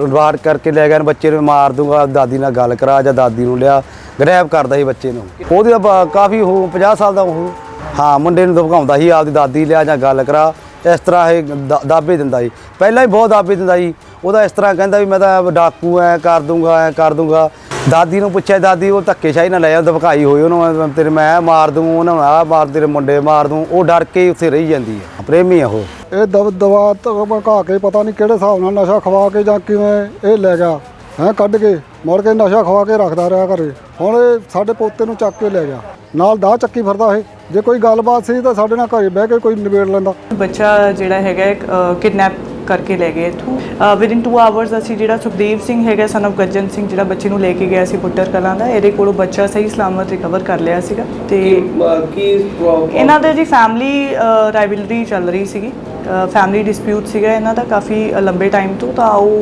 ਵਾਰ ਕਰਕੇ ਲੈ ਗਿਆ ਬੱਚੇ ਨੂੰ ਮਾਰ ਦੂੰਗਾ, ਦਾਦੀ ਨਾਲ ਗੱਲ ਕਰਾ ਜਾਂ ਦਾਦੀ ਨੂੰ ਲਿਆ ਗ੍ਰੈਬ ਕਰਦਾ ਸੀ ਬੱਚੇ ਨੂੰ। ਉਹਦੇ ਕਾਫੀ ਉਹ 50 ਸਾਲ ਦਾ ਉਹ, ਹਾਂ, ਮੁੰਡੇ ਨੂੰ ਧਮਕਾਉਂਦਾ ਸੀ, ਆਪਦੀ ਦਾਦੀ ਲਿਆ ਜਾਂ ਗੱਲ ਕਰਾ, ਇਸ ਤਰ੍ਹਾਂ ਇਹ ਦਾ- ਦਾਬੇ ਦਿੰਦਾ ਸੀ। ਪਹਿਲਾਂ ਹੀ ਬਹੁਤ ਦਾਬੇ ਦਿੰਦਾ ਸੀ। ਉਹਦਾ ਇਸ ਤਰ੍ਹਾਂ ਕਹਿੰਦਾ ਵੀ ਮੈਂ ਤਾਂ ਡਾਕੂ ਐ ਕਰ ਦੂੰਗਾ, ਐ ਕਰ ਦੂੰਗਾ। ਦਾਦੀ ਨੂੰ ਪੁੱਛਿਆ ਦਾਦੀ ਉਹ ਧੱਕੇਸ਼ਾਹੀ ਨਾਲ ਲੈ ਜਾ ਧਮਕਾਈ ਹੋਈ ਉਹਨੂੰ ਮੈਂ ਤੇਰੇ ਮੈਂ ਮਾਰ ਦੂੰ ਉਹਨਾਂ ਨੂੰ ਆ ਮਾਰ ਤੇਰੇ ਮੁੰਡੇ ਮਾਰ ਦੂੰ। ਉਹ ਡਰ ਕੇ ਉੱਥੇ ਰਹੀ ਜਾਂਦੀ ਹੈ। ਪ੍ਰੇਮੀ ਆ ਉਹ। ਇਹ ਦਵ ਦਵਾ ਧਮਕਾ ਕੇ ਪਤਾ ਨਹੀਂ ਕਿਹੜੇ ਹਿਸਾਬ ਨਾਲ ਨਸ਼ਾ ਖਵਾ ਕੇ ਜਾਂ ਕਿਵੇਂ ਇਹ ਲੈ ਗਿਆ। ਹੈ ਕੱਢ ਕੇ ਮੁੜ ਕੇ ਨਸ਼ਾ ਖਵਾ ਕੇ ਰੱਖਦਾ ਰਿਹਾ ਘਰੇ। ਹੁਣ ਇਹ ਸਾਡੇ ਪੋਤੇ ਨੂੰ ਚੱਕ ਕੇ ਲੈ ਗਿਆ। ਨਾਲ ਦਾ ਚੱਕੀ ਫਿਰਦਾ ਇਹ। ਜੇ ਕੋਈ ਗੱਲਬਾਤ ਸੀ ਤਾਂ ਸਾਡੇ ਨਾਲ ਘਰੇ ਬਹਿ ਕੇ ਕੋਈ ਨਿਬੇੜ ਲੈਂਦਾ। ਬੱਚਾ ਜਿਹੜਾ ਹੈਗਾ ਕਿਡਨੈਪ ਕਰਕੇ ਲੈ ਗਏ ਇਥੋਂ। ਵਿਦਿਨ 2 ਆਵਰਸ ਅਸੀਂ ਜਿਹੜਾ ਸੁਖਦੇਵ ਸਿੰਘ ਹੈਗਾ ਸਨ of ਗੱਜਨ ਸਿੰਘ ਜਿਹੜਾ ਬੱਚੇ ਨੂੰ ਲੈ ਕੇ ਗਿਆ ਸੀ ਪੁੱਟਰ ਕਲਾਂ ਦਾ ਇਹਦੇ ਕੋਲੋਂ ਬੱਚਾ ਸਹੀ ਸਲਾਮਤ ਰਿਕਵਰ ਕਰ ਲਿਆ ਸੀਗਾ ਤੇ ਕੀ ਇਹਨਾਂ ਦੇ ਜੀ ਫੈਮਿਲੀ ਰਾਈਵਲਰੀ ਚੱਲ ਰਹੀ ਸੀਗੀ। ਫੈਮਿਲੀ ਡਿਸਪਿਊਟ ਸੀਗਾ ਇਹਨਾਂ ਦਾ ਕਾਫੀ ਲੰਬੇ ਟਾਈਮ ਤੋਂ ਤਾਂ ਉਹ